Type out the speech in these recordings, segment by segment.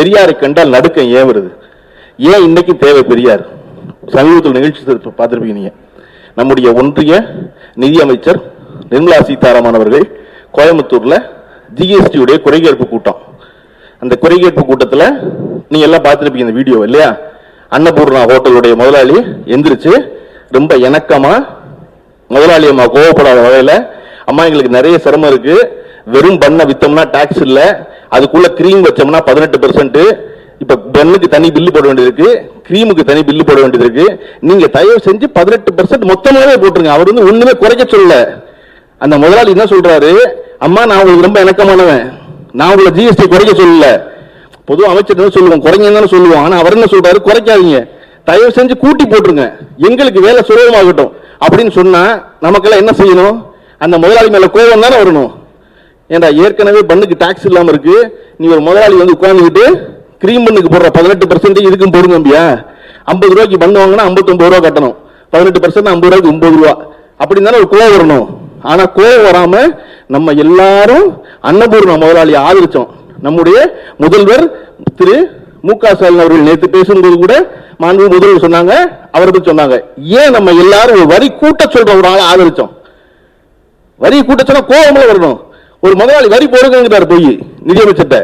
பெரியாரை கண்டால் நடுக்கம் ஏன் வருது? ஏன் இன்னைக்கு தேவை பெரியார்? சமீபத்தில் நிகழ்ச்சி பார்த்துருப்பீங்க நீங்க. நம்முடைய ஒன்றிய நிதியமைச்சர் நிர்மலா சீதாராமன் அவர்கள் கோயம்புத்தூர்ல ஜிஎஸ்டி உடைய குறைகேற்பு கூட்டம். அந்த குறைகேற்பு கூட்டத்தில் நீங்க எல்லாம் பார்த்துருப்பீங்க இந்த வீடியோ இல்லையா? அன்னபூர்ணா ஹோட்டலுடைய முதலாளி எந்திரிச்சு ரொம்ப இணக்கமா முதலாளி அம்மா கோவப்படாத வகையில் அம்மா எங்களுக்கு நிறைய சிரமம் இருக்கு. வெறும் பண்ண வித்தோம்னா டாக்ஸ் இல்ல. அதுக்குள்ள கிரீம் வச்சோம்னா பதினெட்டு பெர்சென்ட் இப்ப பெண்ணுக்கு தனி பில்லு போட வேண்டியது இருக்கு கிரீமுக்கு தனி பில்லு போட வேண்டியது இருக்கு நீங்க தயவு செஞ்சு பதினெட்டு பெர்சென்ட் மொத்தமாவே போட்டுருங்க. அவர் வந்து ஒண்ணுமே குறைக்க சொல்லல. அந்த முதலாளி என்ன சொல்றாரு? அம்மா நான் உங்களுக்கு ரொம்ப இணக்கமானவன். நான் உங்களை ஜிஎஸ்டி குறைக்க சொல்லல. பொது அமைச்சர் என்ன சொல்லுவோம் குறைங்கன்னு சொல்லுவோம் ஆனா அவர் என்ன சொல்றாரு? குறைக்காதீங்க. தயவு செஞ்சு கூட்டி போட்டுருங்க. எங்களுக்கு வேலை சுலபமாகட்டும். அப்படின்னு சொன்னா நமக்கெல்லாம் என்ன செய்யணும்? அந்த முதலாளி மேல கோபம் தானே வரணும். ஏன்டா ஏற்கனவே பண்ணுக்கு டாக்ஸ் இல்லாம இருக்கு. நீ ஒரு முதலாளி வந்து உட்கார்ந்துக்கிட்டு கிரீம் பண்ணுக்கு போடுற பதினெட்டு பர்சன்டேஜ் இதுக்கும் போடுங்க தம்பியா. ஐம்பது ரூபாய்க்கு பண்ணு வாங்கினா ஐம்பத்தொன்பது ரூபா கட்டணும். பதினெட்டு பர்சன்ட் ஐம்பது ரூபாய்க்கு ஒன்பது ரூபா. அப்படின்னு தானே ஒரு கோவம் வரணும். ஆனா கோவம் வராம நம்ம எல்லாரும் அன்னபூர்ண முதலாளியை ஆதரிச்சோம். நம்முடைய முதல்வர் திரு மு க ஸ்டாலின் அவர்கள் நேற்று பேசும்போது கூட மாண்பு முதல்வர் சொன்னாங்க அவர்கள் சொன்னாங்க. ஏன் நம்ம எல்லாரும் ஒரு வரி கூட்ட சொல்ற ஒரு ஆளை ஆதரிச்சோம்? வரி கூட்ட சொன்னா கோபம்ல வரணும். ஒரு முதலாளி வரி போடுங்கிறார் போய் நிதியமைச்சர்கிட்ட.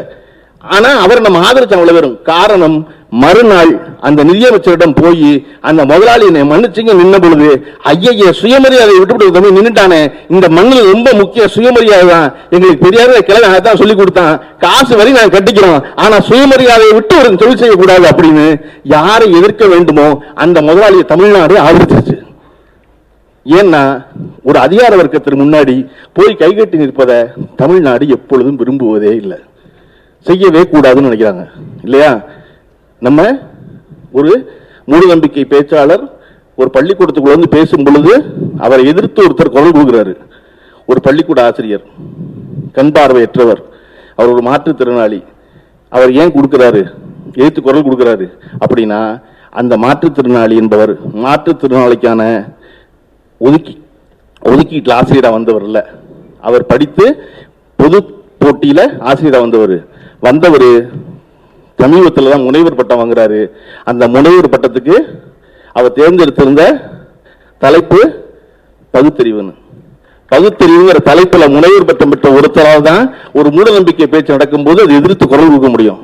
ஆனா அவர் நம்ம ஆதரிச்சோம் அவ்வளவு பேரும். காரணம் மறுநாள் அந்த நிதியமைச்சரிடம் போய் அந்த முதலாளி என்னை மன்னிச்சுங்க நின்ன பொழுது ஐயைய சுயமரியாதை விட்டுவிட்டு தம்பி நின்றுட்டானே இந்த மண்ணில் ரொம்ப முக்கிய சுயமரியாதை தான். எங்களுக்கு பெரியார கிளம்பி அதான் சொல்லி கொடுத்தான். காசு வரி நான் கட்டிக்கிறோம். ஆனா சுயமரியாதையை விட்டு ஒரு தொழில் செய்யக்கூடாது அப்படின்னு யாரை எதிர்க்க வேண்டுமோ அந்த முதலாளியை தமிழ்நாடு ஆதரிச்சிருச்சு. ஏன்னா ஒரு அதிகார வர்க்கத்திற்கு முன்னாடி போய் கைகட்டி நிற்பதை தமிழ்நாடு எப்பொழுதும் விரும்புவதே இல்லை. செய்யவே கூடாதுன்னு நினைக்கிறாங்க. இல்லையா? நம்ம ஒரு மூடநம்பிக்கை பேச்சாளர் ஒரு பள்ளிக்கூடத்துக்குள்ள வந்து பேசும் பொழுது அவரை எதிர்த்து ஒருத்தர் குரல் கொடுக்கிறாரு. ஒரு பள்ளிக்கூட ஆசிரியர் கண் பார்வையற்றவர் அவர் ஒரு மாற்றுத்திறனாளி. அவர் ஏன் கொடுக்கிறாரு? எதிர்த்து குரல் கொடுக்கிறாரு. அப்படின்னா அந்த மாற்றுத்திறனாளி என்பவர் மாற்றுத்திறனாளிக்கான ஒதுக்கி ஒதுக்கீட்டில் ஆசிரியராக வந்தவர் இல்லை. அவர் படித்து பொது போட்டியில் ஆசிரியராக வந்தவர். வந்தவர் சமீபத்தில் தான் முனைவர் பட்டம் வாங்குறாரு. அந்த முனைவர் பட்டத்துக்கு அவர் தேர்ந்தெடுத்திருந்த தலைப்பு பகுத்தறிவுன்னு. பகுத்தறிவுங்கிற தலைப்பில் முனைவர் பட்டம் பெற்ற ஒருத்தரால் தான் ஒரு மூடநம்பிக்கை பேச்சு நடக்கும்போது அது எதிர்த்து குரல் கொடுக்க முடியும்.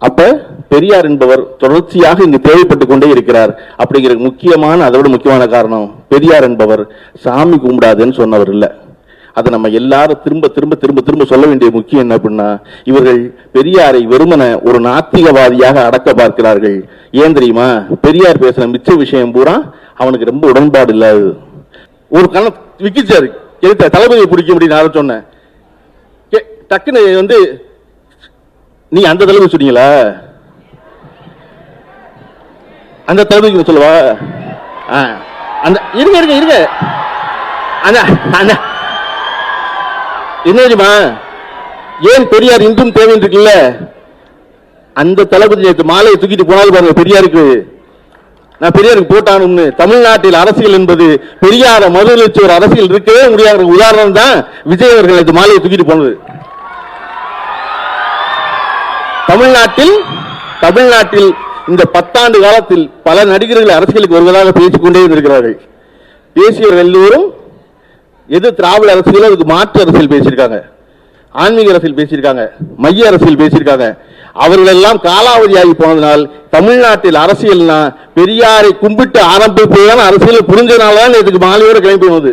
அப்ப பெரியார் என்பவர் தொடர்ச்சியாக இங்கு தேவைப்பட்டு கொண்டே இருக்கிறார். அப்படிங்கிற முக்கியமான அதோட முக்கியமான காரணம் பெரியார் என்பவர் சாமி கும்பிடாதுன்னு சொன்னவர் இல்லை. அதை நம்ம எல்லாரும் திரும்ப திரும்ப திரும்ப திரும்ப சொல்ல வேண்டிய முக்கியம் என்ன அப்படின்னா இவர்கள் பெரியாரை வெறுமன ஒரு நாத்திகவாதியாக அடக்க பார்க்கிறார்கள். ஏன் தெரியுமா? பெரியார் பேசின மிச்ச விஷயம் பூரா அவனுக்கு ரொம்ப உடன்பாடு இல்லாது ஒரு கண விக்கிச்சாரு எடுத்த தளபதியை பிடிக்க முடியும் நான் சொன்னேன். கே- டக்குன்னு வந்து நீ அந்த தளபதி சொன்னீங்களா அந்த தளபதிக்கு சொல்லவா? ஆ, அந்த இருங்க இருங்க இருங்க. அந்த அந்த. என்ன தெரியுமா? ஏன் பெரியார் இன்றும் தேவைன்னு இருக்குல்ல அந்த தளபதி நேற்று மாலையை தூக்கிட்டு போனாலும் பாருங்க பெரியாருக்கு. நான் பெரியாருக்கு போட்டானும்னு தமிழ்நாட்டில் அரசியல் என்பது பெரியார மறுதளிச்ச ஒரு அரசியல் இருக்கவே முடியாத உதாரணம் தான் விஜய் அவர்கள் நேற்று மாலையை தூக்கிட்டு போனது. தமிழ்நாட்டில் தமிழ்நாட்டில் இந்த பத்தாண்டு காலத்தில் பல நடிகர்கள் அரசியலுக்கு வருவதாக பேசிக் கொண்டே இருக்கிறார்கள் பேசியவர்கள் எல்லோரும் எது திராவிட அரசியலோ அதுக்கு மாற்று அரசியல் பேசியிருக்காங்க. ஆன்மீக அரசியல் பேசியிருக்காங்க. மைய அரசியல் பேசியிருக்காங்க. அவர்கள் எல்லாம் காலாவதியாகி போனதனால் தமிழ்நாட்டில் அரசியல்னா பெரியாரை கும்பிட்டு ஆரம்பிப்பதுதான் அரசியல் புரிஞ்சதுனால தான் இதுக்கு மாலையோட கிளம்பி போனது